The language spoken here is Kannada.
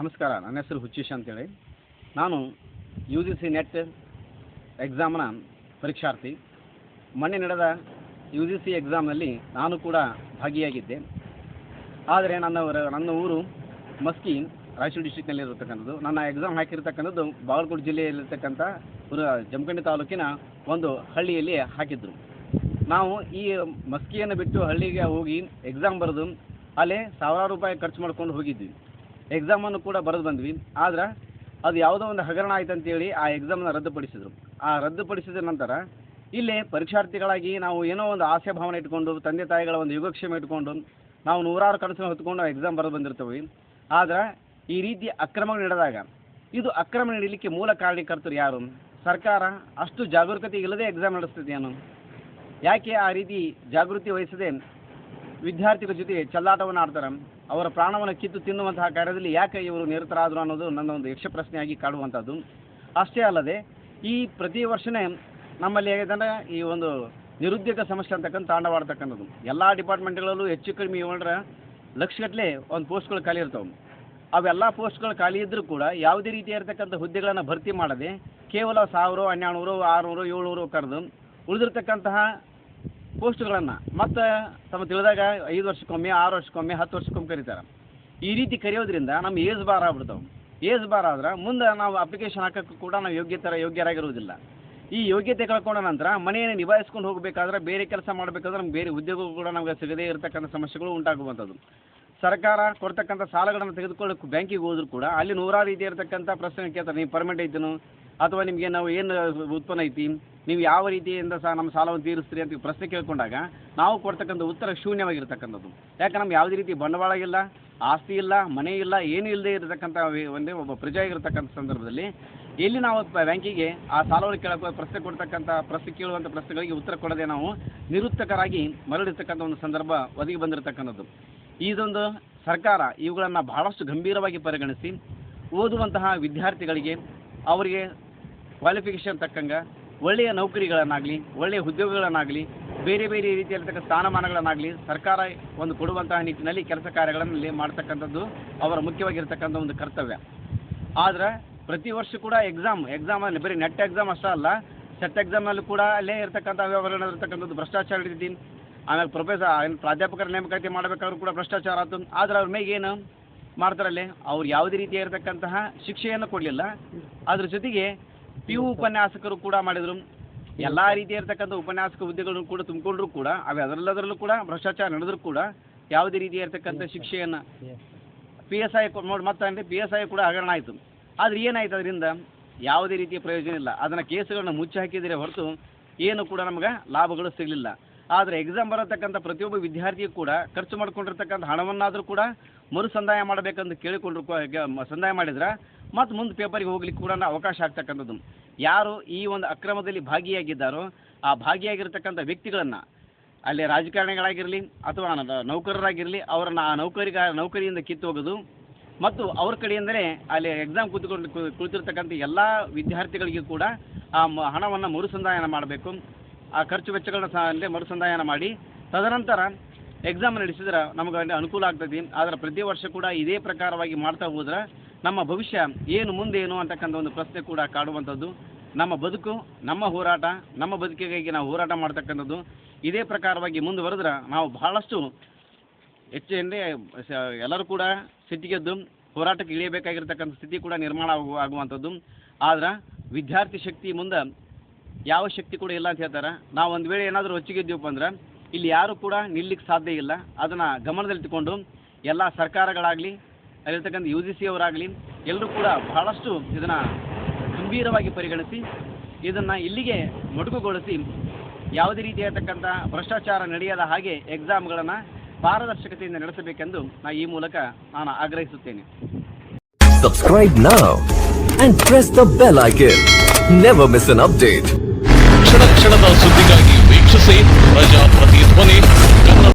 ನಮಸ್ಕಾರ, ನನ್ನ ಹೆಸರು ಹುಚ್ಚೀಶ್ ಅಂತೇಳಿ. ನಾನು ಯು ಜಿ ಸಿ ನೆಟ್ ಎಕ್ಸಾಮ್ನ ಪರೀಕ್ಷಾರ್ಥಿ. ಮೊನ್ನೆ ನಡೆದ ಯು ಜಿ ಸಿ ಎಕ್ಸಾಮ್ನಲ್ಲಿ ನಾನು ಕೂಡ ಭಾಗಿಯಾಗಿದ್ದೆ. ಆದರೆ ನನ್ನ ನನ್ನ ಊರು ಮಸ್ಕಿ ರಾಯಚೂರು ಡಿಸ್ಟಿಕ್ನಲ್ಲಿ ಇರತಕ್ಕಂಥದ್ದು. ನನ್ನ ಎಕ್ಸಾಮ್ ಹಾಕಿರ್ತಕ್ಕಂಥದ್ದು ಬಾಗಲಕೋಟೆ ಜಿಲ್ಲೆಯಲ್ಲಿರ್ತಕ್ಕಂಥ ಜಮಖಂಡಿ ತಾಲೂಕಿನ ಒಂದು ಹಳ್ಳಿಯಲ್ಲಿ ಹಾಕಿದ್ರು. ನಾವು ಈ ಮಸ್ಕಿಯನ್ನು ಬಿಟ್ಟು ಹಳ್ಳಿಗೆ ಹೋಗಿ ಎಕ್ಸಾಮ್ ಬರೆದು ಅಲ್ಲೇ ಸಾವಿರಾರು ರೂಪಾಯಿ ಖರ್ಚು ಮಾಡ್ಕೊಂಡು ಹೋಗಿದ್ವಿ. ಎಕ್ಸಾಮನ್ನು ಕೂಡ ಬರೆದು ಬಂದ್ವಿ. ಆದ್ರೆ ಅದು ಯಾವುದೋ ಒಂದು ಹಗರಣ ಆಯ್ತು ಅಂತೇಳಿ ಆ ಎಕ್ಸಾಮ್ನ ರದ್ದುಪಡಿಸಿದ್ರು. ಆ ರದ್ದುಪಡಿಸಿದ ನಂತರ ಇಲ್ಲಿ ಪರೀಕ್ಷಾರ್ಥಿಗಳಾಗಿ ನಾವು ಏನೋ ಒಂದು ಆಸೆ ಭಾವನೆ ಇಟ್ಕೊಂಡು, ತಂದೆ ತಾಯಿಗಳ ಒಂದು ಯೋಗಕ್ಷೇಮ ಇಟ್ಕೊಂಡು, ನಾವು ನೂರಾರು ಕನಸನ್ನು ಹೊತ್ಕೊಂಡು ಎಕ್ಸಾಮ್ ಬರೆದು ಬಂದಿರ್ತೇವೆ. ಆದ್ರೆ ಈ ರೀತಿ ಅಕ್ರಮ ನಡೆದಾಗ, ಇದು ಅಕ್ರಮ ನೀಡಲಿಕ್ಕೆ ಮೂಲ ಕಾರಣಕರ್ತರು ಯಾರು? ಸರ್ಕಾರ ಅಷ್ಟು ಜಾಗರೂಕತೆ ಇಲ್ಲದೆ ಎಕ್ಸಾಮ್ ನಡೆಸ್ತಿದೆಯೇನು ಯಾಕೆ ಆ ರೀತಿ ಜಾಗೃತಿ ವಹಿಸದೆ ವಿದ್ಯಾರ್ಥಿಗಳ ಜೊತೆ ಚಲ್ಲಾಟವನ್ನು ಆಡ್ತಾರೆ? ಅವರ ಪ್ರಾಣವನ್ನು ಕಿತ್ತು ತಿನ್ನುವಂತಹ ಕಾರ್ಯದಲ್ಲಿ ಯಾಕೆ ಇವರು ನಿರತರಾದರು ಅನ್ನೋದು ನನ್ನ ಒಂದು ಯಕ್ಷ ಪ್ರಶ್ನೆಯಾಗಿ ಕಾಡುವಂಥದ್ದು. ಅಷ್ಟೇ ಅಲ್ಲದೆ, ಈ ಪ್ರತಿ ವರ್ಷನೇ ನಮ್ಮಲ್ಲಿ ಹೇಗಿದ್ದಾನೆ ಈ ಒಂದು ನಿರುದ್ಯೋಗ ಸಮಸ್ಯೆ ಅಂತಕ್ಕಂಥ ತಾಂಡವಾಡ್ತಕ್ಕಂಥದ್ದು ಎಲ್ಲ ಡಿಪಾರ್ಟ್ಮೆಂಟ್ಗಳಲ್ಲೂ ಹೆಚ್ಚು ಕಡಿಮೆ ಏಳ್ರ ಲಕ್ಷಗಟ್ಟಲೆ ಒಂದು ಪೋಸ್ಟ್ಗಳು ಖಾಲಿ ಇರ್ತವೆ. ಅವೆಲ್ಲ ಪೋಸ್ಟ್ಗಳು ಖಾಲಿ ಇದ್ದರೂ ಕೂಡ ಯಾವುದೇ ರೀತಿಯಾಗಿರ್ತಕ್ಕಂಥ ಹುದ್ದೆಗಳನ್ನು ಭರ್ತಿ ಮಾಡದೆ ಕೇವಲ ಸಾವಿರ, ಹನ್ನೆರಡುನೂರು, ಆರುನೂರು, ಏಳ್ನೂರು ಕರೆದು ಉಳಿದಿರ್ತಕ್ಕಂತಹ ಪೋಸ್ಟ್ಗಳನ್ನು. ಮತ್ತು ತಮ್ಮ ತಿಳಿದಾಗ ಐದು ವರ್ಷಕ್ಕೊಮ್ಮೆ, ಆರು ವರ್ಷಕ್ಕೊಮ್ಮೆ, ಹತ್ತು ವರ್ಷಕ್ಕೊಮ್ಮೆ ಕರೀತಾರೆ. ಈ ರೀತಿ ಕರೆಯೋದ್ರಿಂದ ನಮ್ಮ ಏಜ್ ಬಾರ್ ಆಗ್ಬಿಡ್ತಾವೆ. ಏಜ್ ಬಾರ್ ಆದ್ರೆ ಮುಂದೆ ನಾವು ಅಪ್ಲಿಕೇಶನ್ ಹಾಕೋಕ್ಕೂ ಕೂಡ ನಾವು ಯೋಗ್ಯತರ ಯೋಗ್ಯರಾಗಿರುವುದಿಲ್ಲ. ಈ ಯೋಗ್ಯತೆ ಕಳ್ಕೊಂಡ ನಂತರ ಮನೆಯನ್ನು ನಿಭಾಯಿಸ್ಕೊಂಡು ಹೋಗಬೇಕಾದ್ರೆ ಬೇರೆ ಕೆಲಸ ಮಾಡಬೇಕಾದ್ರೆ ನಮ್ಗೆ ಬೇರೆ ಉದ್ಯೋಗಗಳು ಕೂಡ ನಮಗೆ ಸಿಗದೇ ಇರತಕ್ಕಂಥ ಸಮಸ್ಯೆಗಳು ಉಂಟಾಗುವಂಥದ್ದು. ಸರ್ಕಾರ ಕೊಡ್ತಕ್ಕಂಥ ಸಾಲಗಳನ್ನು ತೆಗೆದುಕೊಳ್ಳೋಕೆ ಬ್ಯಾಂಕಿಗೆ ಹೋದ್ರು ಕೂಡ ಅಲ್ಲಿ ನೂರಾರು ರೀತಿ ಇರತಕ್ಕಂಥ ಪ್ರಶ್ನೆ ಕೇಳ್ತಾರೆ. ನೀವು ಪರ್ಮನೆಂಟ್ ಐತೇನು ಅಥವಾ ನಿಮಗೆ ನಾವು ಏನು ಉತ್ಪನ್ನ ಐತಿ, ನೀವು ಯಾವ ರೀತಿಯಿಂದ ಸಹ ನಮ್ಮ ಸಾಲವನ್ನು ತೀರಿಸ್ತೀರಿ ಅಂತ ಪ್ರಶ್ನೆ ಕೇಳ್ಕೊಂಡಾಗ ನಾವು ಕೊಡ್ತಕ್ಕಂಥ ಉತ್ತರ ಶೂನ್ಯವಾಗಿರ್ತಕ್ಕಂಥದ್ದು. ಯಾಕೆ ನಮ್ಗೆ ಯಾವುದೇ ರೀತಿ ಬಂಡವಾಳ ಇಲ್ಲ, ಆಸ್ತಿ ಇಲ್ಲ, ಮನೆ ಇಲ್ಲ, ಏನು ಇಲ್ಲದೆ ಇರತಕ್ಕಂಥ ಒಂದೇ ಒಬ್ಬ ಪ್ರಜೆ ಆಗಿರತಕ್ಕಂಥ ಸಂದರ್ಭದಲ್ಲಿ ಎಲ್ಲಿ ನಾವು ಬ್ಯಾಂಕಿಗೆ ಆ ಸಾಲವನ್ನು ಕೇಳಕ್ಕೆ ಪ್ರಶ್ನೆ ಕೊಡ್ತಕ್ಕಂಥ, ಪ್ರಶ್ನೆ ಕೇಳುವಂಥ ಪ್ರಶ್ನೆಗಳಿಗೆ ಉತ್ತರ ಕೊಡದೆ ನಾವು ನಿರುತ್ತಕರಾಗಿ ಮರಳಿರ್ತಕ್ಕಂಥ ಒಂದು ಸಂದರ್ಭ ಒದಗಿ ಬಂದಿರತಕ್ಕಂಥದ್ದು. ಇದೊಂದು ಸರ್ಕಾರ ಇವುಗಳನ್ನು ಬಹಳಷ್ಟು ಗಂಭೀರವಾಗಿ ಪರಿಗಣಿಸಿ ಓದುವಂತಹ ವಿದ್ಯಾರ್ಥಿಗಳಿಗೆ ಅವರಿಗೆ ಕ್ವಾಲಿಫಿಕೇಷನ್ ತಕ್ಕಂಗೆ ಒಳ್ಳೆಯ ನೌಕರಿಗಳನ್ನಾಗಲಿ ಒಳ್ಳೆಯ ಉದ್ಯೋಗಗಳನ್ನಾಗಲಿ, ಬೇರೆ ಬೇರೆ ರೀತಿಯಲ್ಲಿರ್ತಕ್ಕಂಥ ಸ್ಥಾನಮಾನಗಳನ್ನಾಗಲಿ ಸರ್ಕಾರ ಒಂದು ಕೊಡುವಂತಹ ನಿಟ್ಟಿನಲ್ಲಿ ಕೆಲಸ ಕಾರ್ಯಗಳಲ್ಲಿ ಮಾಡ್ತಕ್ಕಂಥದ್ದು ಅವರ ಮುಖ್ಯವಾಗಿರ್ತಕ್ಕಂಥ ಒಂದು ಕರ್ತವ್ಯ. ಆದ್ರೆ ಪ್ರತಿ ವರ್ಷ ಕೂಡ ಎಕ್ಸಾಮ್ ಎಕ್ಸಾಮ್ ಅಲ್ಲಿ ಬರೀ ನೆಟ್ ಎಕ್ಸಾಮ್ ಅಷ್ಟೇ ಅಲ್ಲ ಸೆಟ್ ಎಕ್ಸಾಮ್ನಲ್ಲೂ ಕೂಡ ಅಲ್ಲೇ ಇರ್ತಕ್ಕಂಥ ಇರ್ತಕ್ಕಂಥದ್ದು ಭ್ರಷ್ಟಾಚಾರ ನಡೀತಿ ಆಮೇಲೆ ಪ್ರೊಫೆಸರ್ ಏನು ಪ್ರಾಧ್ಯಾಪಕರ ನೇಮಕಾತಿ ಮಾಡಬೇಕಾದ್ರೂ ಕೂಡ ಭ್ರಷ್ಟಾಚಾರ ಆಯ್ತು ಆದ್ರೆ ಅವ್ರ ಮೇಲೆ ಏನು ಮಾಡ್ತಾರಲ್ಲಿ, ಅವ್ರು ಯಾವುದೇ ರೀತಿಯಾಗಿರ್ತಕ್ಕಂತಹ ಶಿಕ್ಷೆಯನ್ನು ಕೊಡಲಿಲ್ಲ. ಅದ್ರ ಜೊತೆಗೆ ಪಿ ಯು ಉಪನ್ಯಾಸಕರು ಕೂಡ ಮಾಡಿದರು. ಎಲ್ಲ ರೀತಿಯಾಗಿರ್ತಕ್ಕಂಥ ಉಪನ್ಯಾಸಕ ಹುದ್ದೆಗಳನ್ನು ಕೂಡ ತುಂಬಿಕೊಂಡ್ರು ಕೂಡ ಅವು ಅದರಲ್ಲದರಲ್ಲೂ ಕೂಡ ಭ್ರಷ್ಟಾಚಾರ ನಡೆದ್ರು ಕೂಡ ಯಾವುದೇ ರೀತಿ ಇರ್ತಕ್ಕಂಥ ಶಿಕ್ಷೆಯನ್ನ ಪಿ ಎಸ್ ಐ ನೋಡಿ ಮತ್ತೆ ಅಂದರೆ ಪಿ ಎಸ್ ಐ ಕೂಡ ಹಗರಣ ಆಯಿತು. ಆದರೆ ಏನಾಯ್ತು ಅದರಿಂದ? ಯಾವುದೇ ರೀತಿಯ ಪ್ರಯೋಜನ ಇಲ್ಲ. ಅದನ್ನು ಕೇಸುಗಳನ್ನ ಮುಚ್ಚಿ ಹಾಕಿದರೆ ಹೊರತು ಏನು ಕೂಡ ನಮಗೆ ಲಾಭಗಳು ಸಿಗಲಿಲ್ಲ. ಆದರೆ ಎಕ್ಸಾಮ್ ಬರತಕ್ಕಂಥ ಪ್ರತಿಯೊಬ್ಬ ವಿದ್ಯಾರ್ಥಿಯು ಕೂಡ ಖರ್ಚು ಮಾಡ್ಕೊಂಡಿರ್ತಕ್ಕಂಥ ಹಣವನ್ನಾದರೂ ಕೂಡ ಮರುಸಂದಾಯ ಮಾಡಬೇಕಂತ ಕೇಳಿಕೊಂಡ್ರು ಸಂದಾಯ ಮಾಡಿದ್ರೆ ಮತ್ತು ಮುಂದೆ ಪೇಪರಿಗೆ ಹೋಗ್ಲಿಕ್ಕೆ ಕೂಡ ಅವಕಾಶ ಆಗ್ತಕ್ಕಂಥದ್ದು. ಯಾರು ಈ ಒಂದು ಅಕ್ರಮದಲ್ಲಿ ಭಾಗಿಯಾಗಿದ್ದಾರೋ, ಆ ಭಾಗಿಯಾಗಿರ್ತಕ್ಕಂಥ ವ್ಯಕ್ತಿಗಳನ್ನು, ಅಲ್ಲಿ ರಾಜಕಾರಣಿಗಳಾಗಿರಲಿ ಅಥವಾ ನೌಕರರಾಗಿರಲಿ, ಅವರನ್ನು ಆ ನೌಕರಿಗ ನೌಕರಿಯಿಂದ ಕಿತ್ತು ಹೋಗೋದು. ಮತ್ತು ಅವ್ರ ಕಡೆಯಿಂದಲೇ ಅಲ್ಲಿ ಎಕ್ಸಾಮ್ ಕೂತ್ಕೊಂಡು ಕುಳಿತಿರ್ತಕ್ಕಂಥ ಎಲ್ಲ ವಿದ್ಯಾರ್ಥಿಗಳಿಗೂ ಕೂಡ ಆ ಮ, ಹಣವನ್ನು ಮರುಸಂದಾಯನ ಮಾಡಬೇಕು. ಆ ಖರ್ಚು ವೆಚ್ಚಗಳನ್ನ ಸಹ ಅಂದರೆ ಮರುಸಂದಾಯನ ಮಾಡಿ. ತದನಂತರ ಎಕ್ಸಾಮ್ ನಡೆಸಿದ್ರೆ ನಮಗೆ ಅಲ್ಲಿ ಅನುಕೂಲ ಆಗ್ತದೆ. ಆದರೆ ಪ್ರತಿ ವರ್ಷ ಕೂಡ ಇದೇ ಪ್ರಕಾರವಾಗಿ ಮಾಡ್ತಾ ಹೋದ್ರೆ ನಮ್ಮ ಭವಿಷ್ಯ ಏನು ಮುಂದೆ ಏನು ಅಂತಕ್ಕಂಥ ಒಂದು ಪ್ರಶ್ನೆ ಕೂಡ ಕಾಡುವಂಥದ್ದು. ನಮ್ಮ ಬದುಕು, ನಮ್ಮ ಹೋರಾಟ, ನಮ್ಮ ಬದುಕಿಗಾಗಿ ನಾವು ಹೋರಾಟ ಮಾಡ್ತಕ್ಕಂಥದ್ದು. ಇದೇ ಪ್ರಕಾರವಾಗಿ ಮುಂದುವರೆದ್ರೆ ನಾವು ಬಹಳಷ್ಟು ಹೆಚ್ಚು ಎಂದೆ ಎಲ್ಲರೂ ಕೂಡ ಸಿಟ್ಟಿಗೆದ್ದು ಹೋರಾಟಕ್ಕೆ ಇಳಿಯಬೇಕಾಗಿರ್ತಕ್ಕಂಥ ಸ್ಥಿತಿ ಕೂಡ ನಿರ್ಮಾಣ ಆಗುವ ಆಗುವಂಥದ್ದು. ಆದ್ರೆ ವಿದ್ಯಾರ್ಥಿ ಶಕ್ತಿ ಮುಂದೆ ಯಾವ ಶಕ್ತಿ ಕೂಡ ಇಲ್ಲ ಅಂತ ಹೇಳ್ತಾರೆ. ನಾವು ಒಂದು ವೇಳೆ ಏನಾದರೂ ಹೊಚ್ಚಿಗೆದ್ದೀವಪ್ಪ ಅಂದ್ರೆ ಇಲ್ಲಿ ಯಾರು ಕೂಡ ನಿಲ್ಲಿಕ್ಕೆ ಸಾಧ್ಯ ಇಲ್ಲ. ಅದನ್ನು ಗಮನದಲ್ಲಿಟ್ಟುಕೊಂಡು ಎಲ್ಲ ಸರ್ಕಾರಗಳಾಗಲಿ ಅಲ್ಲಿರ್ತಕ್ಕಂಥ ಯು ಜಿ ಸಿ ಅವರಾಗಲಿ ಎಲ್ಲರೂ ಕೂಡ ಬಹಳಷ್ಟು ಇದನ್ನು ಗಂಭೀರವಾಗಿ ಪರಿಗಣಿಸಿ ಇದನ್ನು ಇಲ್ಲಿಗೆ ಮೊಟಕುಗೊಳಿಸಿ ಯಾವುದೇ ರೀತಿಯಾಗಿರ್ತಕ್ಕಂಥ ಭ್ರಷ್ಟಾಚಾರ ನಡೆಯದ ಹಾಗೆ ಎಕ್ಸಾಮ್ಗಳನ್ನು ಪಾರದರ್ಶಕತೆಯಿಂದ ನಡೆಸಬೇಕೆಂದು ನಾ ಈ ಮೂಲಕ ನಾನು ಆಗ್ರಹಿಸುತ್ತೇನೆ Subscribe now and press the bell icon. Never miss an update. ಕ್ಷಣ ಕ್ಷಣದ ಸುದ್ದಿಗಾಗಿ ವೀಕ್ಷಿಸಿ ಪ್ರಜಾಪ್ರತಿ ಧ್ವನಿ